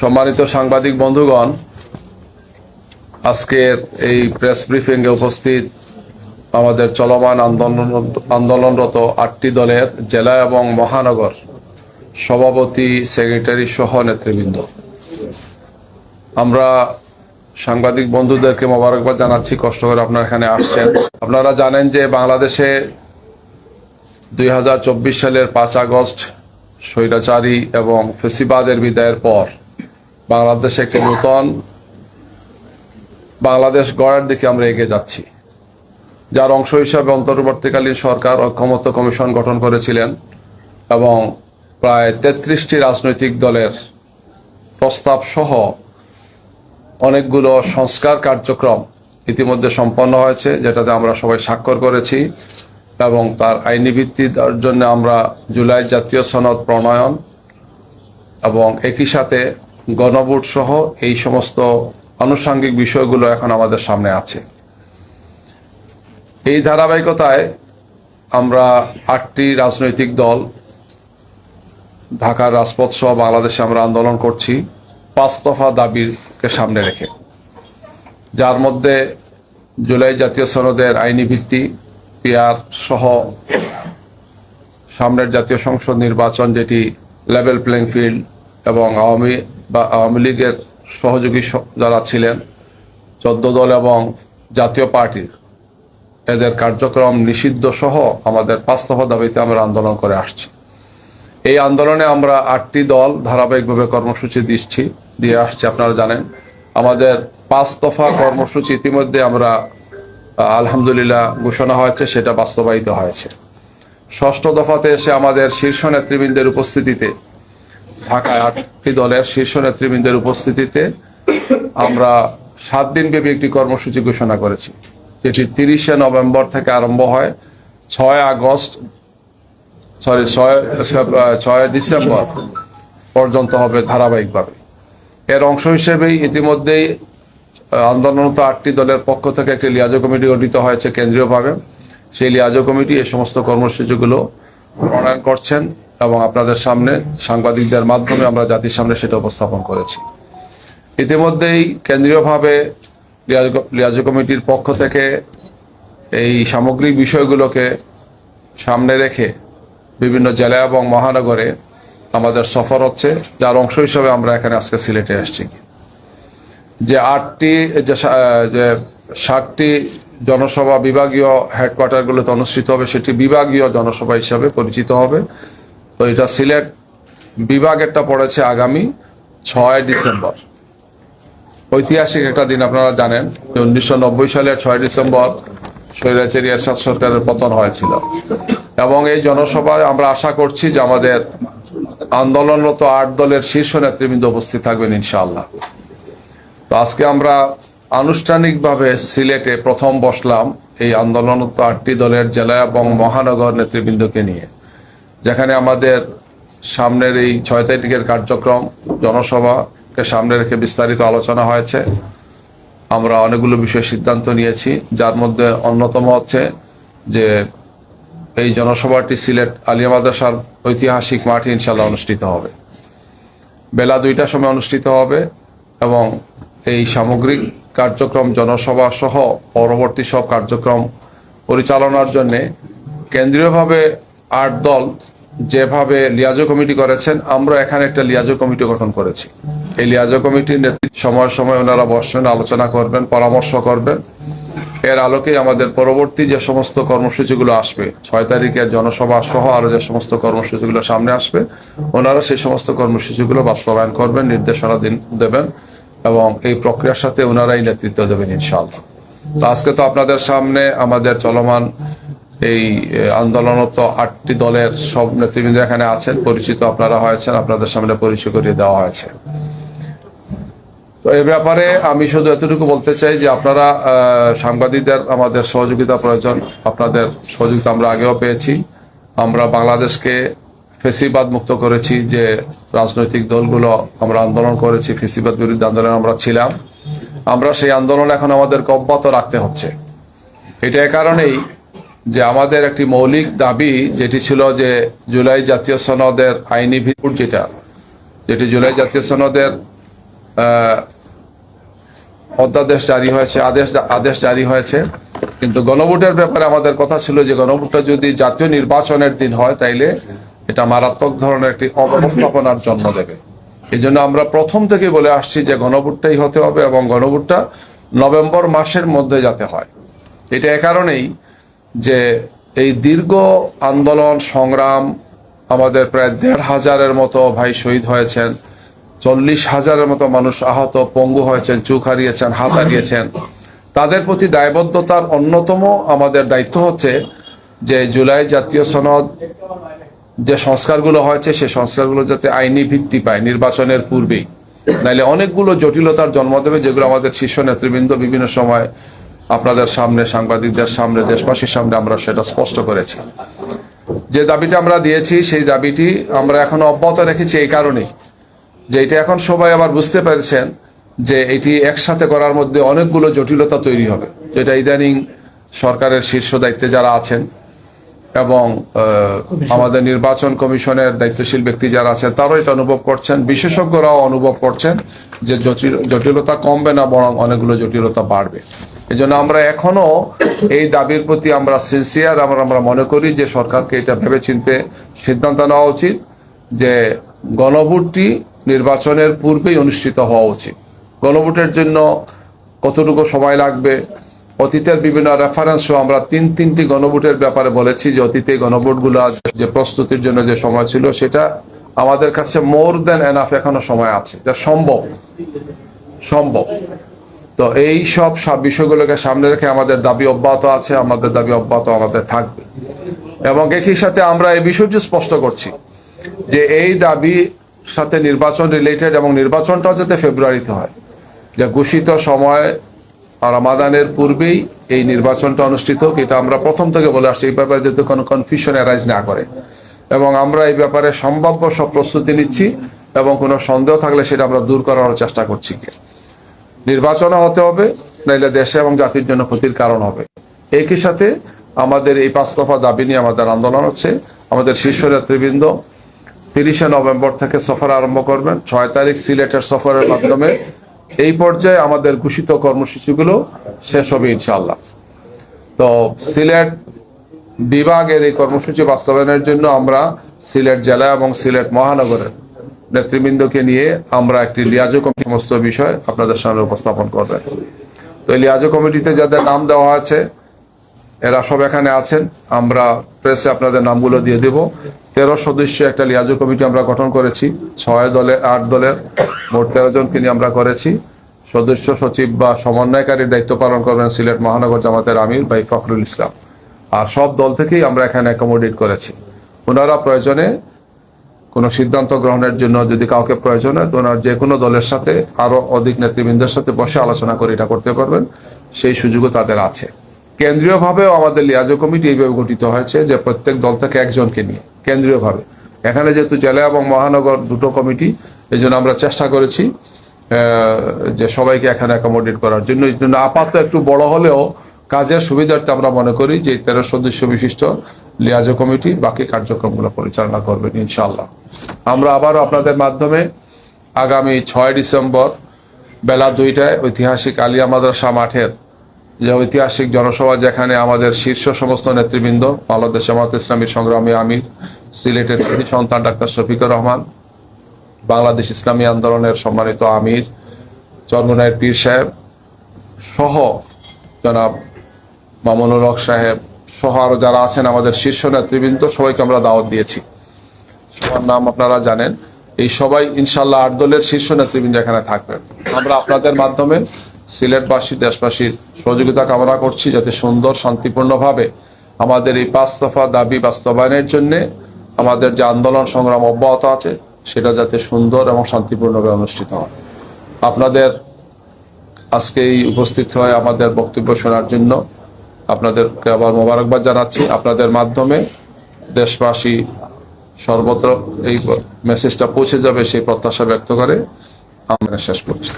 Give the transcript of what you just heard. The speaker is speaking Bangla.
সম্মানিত সাংবাদিক বন্ধুগণ, আজকের এই প্রেস ব্রিফিংয়ে উপস্থিত আমাদের চলমান আন্দোলন, আন্দোলনরত আটটি দলের জেলা এবং মহানগর সভাপতি, সেক্রেটারি সহ নেতৃবৃন্দ। আমরা সাংবাদিক বন্ধুদেরকে মোবারকবাদ জানাচ্ছি, কষ্ট করে আপনারা এখানে আসছেন। আপনারা জানেন যে বাংলাদেশে দুই হাজার চব্বিশ সালের পাঁচ আগস্ট স্বৈরাচারী এবং ফেসিবাদের বিদায়ের পর বাংলাদেশে একটি নূতন বাংলাদেশ গড়ার দিকে আমরা এগিয়ে যাচ্ছি। যার অংশ হিসাবে অন্তর্বর্তীকালীন সরকার ঐক্যমত্য কমিশন গঠন করেছিলেন এবং প্রায় তেত্রিশটি রাজনৈতিক দলের প্রস্তাব সহ অনেকগুলো সংস্কার কার্যক্রম ইতিমধ্যে সম্পন্ন হয়েছে, যেটাতে আমরা সবাই স্বাক্ষর করেছি এবং তার আইনি ভিত্তি দেওয়ার জন্য আমরা জুলাই জাতীয় সনদ প্রণয়ন এবং একই সাথে গণভোট সহ এই সমস্ত আনুষঙ্গিক বিষয়গুলো এখন আমাদের সামনে আছে। এই ধারাবাহিকতায় আমরা আটটি রাজনৈতিক দল, ঢাকার রাজপথ সহ বাংলাদেশে আমরা আন্দোলন করছি, পাঁচ দফা দাবিকে সামনে রেখে। যার মধ্যে জুলাই জাতীয় সনদের আইনি ভিত্তি পিয়ার সহ সামনের জাতীয় সংসদ নির্বাচন যেটি লেভেল প্লেইং ফিল্ড এবং আওয়ামী বা আওয়ামী লীগের সহযোগী যারা ছিলেন, চোদ্দ দল এবং জাতীয় পার্টির এদের কার্যক্রম নিষিদ্ধ সহ আমাদের পাঁচ দফা দাবিতে আমরা আন্দোলন করে আসছি। এই আন্দোলনে আমরা আটটি দল ধারাবাহিকভাবে কর্মসূচি দিচ্ছি, দিয়ে আসছি, আপনারা জানেন। আমাদের পাঁচ দফা কর্মসূচি ইতিমধ্যে আমরা আলহামদুলিল্লাহ ঘোষণা হয়েছে, সেটা বাস্তবায়িত হয়েছে। ষষ্ঠ দফাতে এসে আমাদের শীর্ষ নেতৃবৃন্দের উপস্থিতিতে ঢাকায় আটটি দলের শীর্ষ নেতৃবৃন্দের উপস্থিতিতে আমরা সাত দিনব্যাপী একটি কর্মসূচি ঘোষণা করেছি, যেটি তিরিশে নভেম্বর থেকে আরম্ভ হয়, ছয় আগস্ট সরি ছয় ছয় ডিসেম্বর পর্যন্ত হবে ধারাবাহিকভাবে। এর অংশ হিসেবেই ইতিমধ্যেই আন্দোলনরত আটটি দলের পক্ষ থেকে একটি লিয়াজো কমিটি গঠিত হয়েছে কেন্দ্রীয়ভাবে। সেই লিয়াজো কমিটি এই সমস্ত কর্মসূচিগুলো প্রণয়ন করছেন। এবং আপনাদের সামনে সাংবাদিকদের মাধ্যমে আমরা জাতির সামনে সেটা উপস্থাপন করেছি। ইতিমধ্যেই কেন্দ্রীয়ভাবে লিয়াজো কমিটির পক্ষ থেকে এই সামগ্রিক বিষয়গুলোকে সামনে রেখে বিভিন্ন জেলা এবং মহানগরে আমাদের সফর হচ্ছে, যার অংশ হিসেবে আমরা এখানে আজকে সিলেটে আসছি। যে আটটি, যে ষাটটি জনসভা বিভাগীয় হেডকোয়ার্টারগুলোতে অনুষ্ঠিত হবে, সেটি বিভাগীয় জনসভা হিসাবে পরিচিত হবে। তো এটা সিলেট বিভাগেরটা পড়েছে আগামী ছয় ডিসেম্বর। ঐতিহাসিক একটা দিন আপনারা জানেন যে উনিশশো নব্বই সালের ছয় ডিসেম্বর স্বৈরাচারী এরশাদ সরকারের পতন হয়েছিল। এবং এই জনসভায় আমরা আশা করছি যে আমাদের আন্দোলনরত আট দলের শীর্ষ নেতৃবৃন্দ উপস্থিত থাকবেন ইনশাআল্লাহ। তো আজকে আমরা আনুষ্ঠানিকভাবে সিলেটে প্রথম বসলাম এই আন্দোলনরত আটটি দলের জেলা এবং মহানগর নেতৃবৃন্দকে নিয়ে। যেখানে আমাদের সামনের এই ছয় তারিখের কার্যক্রম, জনসভাকে সামনে রেখে বিস্তারিত আলোচনা হয়েছে। আমরা অনেকগুলো বিষয়ে সিদ্ধান্ত নিয়েছি। যার মধ্যে অন্যতম হচ্ছে যে এই জনসভাটি সিলেট আলিয়া মাদ্রাসার ঐতিহাসিক মাঠে ইনশাল্লাহ অনুষ্ঠিত হবে। বেলা দুইটার সময় অনুষ্ঠিত হবে এবং এই সামগ্রিক কার্যক্রম, জনসভা সহ পরবর্তী সব কার্যক্রম পরিচালনার জন্যে কেন্দ্রীয়ভাবে আট দল যেভাবে লিয়াজো কমিটি করেছেন, আমরা এখানে একটা লিয়াজো কমিটি গঠন করেছি। এই লিয়াজো কমিটির নেতৃত্ব সময় সময় ওনারা বসবেন, আলোচনা করবেন, পরামর্শ করবেন। এর আলোকে আমাদের পরবর্তী যে সমস্ত কর্মসূচিগুলো আসবে, ছয় তারিখের জনসভা সহ আরও যে সমস্ত কর্মসূচিগুলো সামনে আসবে, ওনারা সেই সমস্ত কর্মসূচিগুলো বাস্তবায়ন করবেন, নির্দেশনা দিন, দেবেন এবং এই প্রক্রিয়ার সাথে ওনারাই নেতৃত্ব দেবেন ইনশাআল্লাহ। আজকে তো আপনাদের সামনে আমাদের চলমান এই আন্দোলনত আটটি দলের সব নেতৃবৃন্দ এখানে আছেন। পরিচিত আপনারা হয়েছেন, আপনাদের সামনে পরিচয় করিয়ে দেওয়া হয়েছে। তো এ ব্যাপারে আমি শুধু এতটুকু বলতে চাই যে আপনারা সাংবাদিকদের আমাদের সহযোগিতা প্রয়োজন। আপনাদের সহযোগিতা আমরা আগেও পেয়েছি। আমরা বাংলাদেশকে ফেসিবাদ মুক্ত করেছি যে রাজনৈতিক দলগুলো আমরা আন্দোলন করেছি, ফেসিবাদ বিরুদ্ধে আন্দোলন আমরা ছিলাম। আমরা সেই আন্দোলন এখন আমাদেরকে অব্যাহত রাখতে হচ্ছে। এটা এ কারণেই যে আমাদের একটি মৌলিক দাবি যেটি ছিল যে জুলাই জাতীয় সনদের আইনি ভিত্তি যেটা, যেটি জুলাই জাতীয় সনদের অধ্যাদেশ জারি হয়েছে, আদেশ আদেশ জারি হয়েছে। কিন্তু গণভোটের ব্যাপারে আমাদের কথা ছিল যে গণভোটটা যদি জাতীয় নির্বাচনের দিন হয় তাইলে এটা মারাত্মক ধরনের একটি অব্যবস্থাপনার জন্ম দেবে। এই জন্য আমরা প্রথম থেকে বলে আসছি যে গণভোটটাই হতে হবে এবং গণভোটটা নভেম্বর মাসের মধ্যে যাতে হয়। এটা এ কারণেই যে এই দীর্ঘ আন্দোলন, সংগ্রাম আমাদের প্রায় দেড় হাজারের মতো ভাই শহীদ হয়েছেন, চল্লিশ হাজারের মতো মানুষ আহত, পঙ্গু হয়েছেন, চোখ হারিয়েছেন, হাত হারিয়েছেন। তাদের প্রতি দায়বদ্ধতার অন্যতম আমাদের দায়িত্ব হচ্ছে যে জুলাই জাতীয় সনদ যে সংস্কারগুলো হয়েছে সেই সংস্কারগুলো যাতে আইনি ভিত্তি পায় নির্বাচনের পূর্বেই। নাইলে অনেকগুলো জটিলতার জন্ম দেবে যেগুলো আমাদের শীর্ষ নেতৃবৃন্দ বিভিন্ন সময় আপনাদের সামনে, সাংবাদিকদের সামনে, দেশবাসীর সামনে আমরা সেটা স্পষ্ট করেছি। যে দাবিটা আমরা দিয়েছি, সেই দাবিটি আমরা এখন অব্যাহত রেখেছি এই কারণেই। যে এটা এখন সবাই আবার বুঝতে পেরেছেন যে এটি একসাথে করার মধ্যে অনেকগুলো জটিলতা তৈরি হবে। যেটা ইদানিং সরকারের শীর্ষ দায়িত্বে যারা আছেন এবং আমাদের নির্বাচন কমিশনের দায়িত্বশীল ব্যক্তি যারা আছেন, তারাও এটা অনুভব করছেন। বিশেষজ্ঞরাও অনুভব করছেন যে জটিল- জটিলতা কমবে না, বরং অনেকগুলো জটিলতা বাড়বে। এই জন্য আমরা এখনও এই দাবির প্রতি আমরা সিনসিয়ার আমরা আমরা মনে করি যে সরকারকে এটা ভেবেচিন্তে সিদ্ধান্ত নেওয়া উচিত যে গণভোটটি নির্বাচনের পূর্বেই অনুষ্ঠিত হওয়া উচিত। গণভোটের জন্য কতটুকু সময় লাগবে? অতীতের বিভিন্ন রেফারেন্সও আমরা তিন তিনটি গণভোটের ব্যাপারে বলেছি যে অতীতে গণভোটগুলো যে প্রস্তুতির জন্য যে সময় ছিল সেটা আমাদের কাছে মোর দেন এনাফ এখনও সময় আছে। যা সম্ভব। সম্ভব। তো এই সব বিষয়গুলোকে সামনে রেখে আমাদের দাবি অব্যাহত আছে, আমাদের দাবি অব্যাহত আমাদের থাকবে। এবং একই সাথে আমরা এই বিষয়টি স্পষ্ট করছি যে এই দাবি সাথে নির্বাচন রিলেটেড এবং নির্বাচনটাও যাতে ফেব্রুয়ারিতে হয়। যে ঘোষিত সময় রামাদানের পূর্বেই এই নির্বাচনটা অনুষ্ঠিত হোক, এটা আমরা প্রথম থেকে বলে আসছি। এই ব্যাপারে যাতে কোনো কনফিউশন অ্যারাইজ না করে। এবং আমরা এই ব্যাপারে সম্ভাব্য সব প্রস্তুতি নিচ্ছি এবং কোনো সন্দেহ থাকলে সেটা আমরা দূর করার চেষ্টা করছি। নির্বাচনও হতে হবে, নাইলে দেশে এবং জাতির জন্য ক্ষতির কারণ হবে। একই সাথে আমাদের এই পাঁচ দফা দাবি নিয়ে আমাদের আন্দোলন হচ্ছে। আমাদের শীর্ষ নেতৃবৃন্দ তিরিশে নভেম্বর থেকে সফর আরম্ভ করবেন। ছয় তারিখ সিলেটের সফরের মাধ্যমে এই পর্যায়ে আমাদের ঘোষিত কর্মসূচিগুলো শেষ হবে ইনশাআল্লাহ। তো সিলেট বিভাগের এই কর্মসূচি বাস্তবায়নের জন্য আমরা সিলেট জেলা এবং সিলেট মহানগরের নেতৃবৃন্দকে নিয়ে আমরা একটি লিয়াজো কমিটি সমস্ত বিষয় আপনাদের সামনে উপস্থাপন করবেন তো লিয়াজো কমিটিতে যাদের নাম দেওয়া আছে, এরা সব এখানে আছেন। আমরা প্রেসে আপনাদের নামগুলো দিয়ে দেব। তেরো সদস্য একটা লিয়াজো কমিটি আমরা গঠন করেছি। ছয় দলের আট দলের, মোট তেরো জনকে নিয়ে আমরা করেছি। সদস্য সচিব বা সমন্বয়কারীর দায়িত্ব পালন করবেন সিলেট মহানগর জামাতের আমির ভাই ফখরুল ইসলাম। আর সব দল থেকেই আমরা এখানে অ্যাকোমোডেট করেছি। ওনারা প্রয়োজনে কোনো সিদ্ধান্ত গ্রহণের জন্য যদি কাউকে প্রয়োজন হয় ওনার যে কোনো দলের সাথে আরও অধিক নেতৃবৃন্দের সাথে বসে আলোচনা করে এটা করতে পারবেন। সেই সুযোগও তাদের আছে। কেন্দ্রীয়ভাবেও আমাদের লিয়াজো কমিটি এইভাবে গঠিত হয়েছে যে প্রত্যেক দল থেকে একজনকে নিয়ে, কেন্দ্রীয়ভাবে। এখানে যেহেতু জেলা এবং মহানগর দুটো কমিটি এই জন্য আমরা চেষ্টা করেছি যে সবাইকে এখানে অ্যাকোমোডেট করার জন্য। এই জন্য আপাতত একটু বড় হলেও কাজের সুবিধার্থে আমরা মনে করি যে তেরো সদস্য বিশিষ্ট লিয়াজো কমিটি বাকি কার্যক্রমগুলো পরিচালনা করবেন ইনশাল্লাহ আমরা আবারও আপনাদের মাধ্যমে আগামী ছয় ডিসেম্বর বেলা দুইটায় ঐতিহাসিক আলিয়া মাদ্রাসা মাঠের যে ঐতিহাসিক জনসভা যেখানে আমাদের শীর্ষ সমস্ত নেতৃবৃন্দ বাংলাদেশ জামাত ইসলামী সংগ্রামী আমির, সিলেটের সন্তান ডাক্তার শফিকুর রহমান, বাংলাদেশ ইসলামী আন্দোলনের সম্মানিত আমির চরমনায়ের পীর সাহেব সহ জনাব মামুনুল হক সাহেব সহ আরও যারা আছেন আমাদের শীর্ষ নেতৃবৃন্দ, সবাইকে আমরা দাওয়াত দিয়েছি। সবার নাম আপনারা জানেন। এই সবাই ইনশাল্লাহ আট দলের শীর্ষ নেতৃবৃন্দ এখানে থাকবেন। আমরা আপনাদের মাধ্যমে সিলেটবাসী, দেশবাসীর সহযোগিতা কামনা করছি, যাতে সুন্দর, শান্তিপূর্ণভাবে আমাদের এই পাঁচ দফা দাবি বাস্তবায়নের জন্য আমাদের যে আন্দোলন সংগ্রাম অব্যাহত আছে, সেটা যাতে সুন্দর এবং শান্তিপূর্ণভাবে অনুষ্ঠিত হয়। আপনাদের আজকে এই উপস্থিত হয়ে আমাদের বক্তব্য শোনার জন্য আপনাদেরকে আবার মোবারকবাদ জানাচ্ছি। আপনাদের মাধ্যমে দেশবাসী সর্বত্র এই মেসেজটা পৌঁছে যাবে সেই প্রত্যাশা ব্যক্ত করে। আমরা শেষ করছি।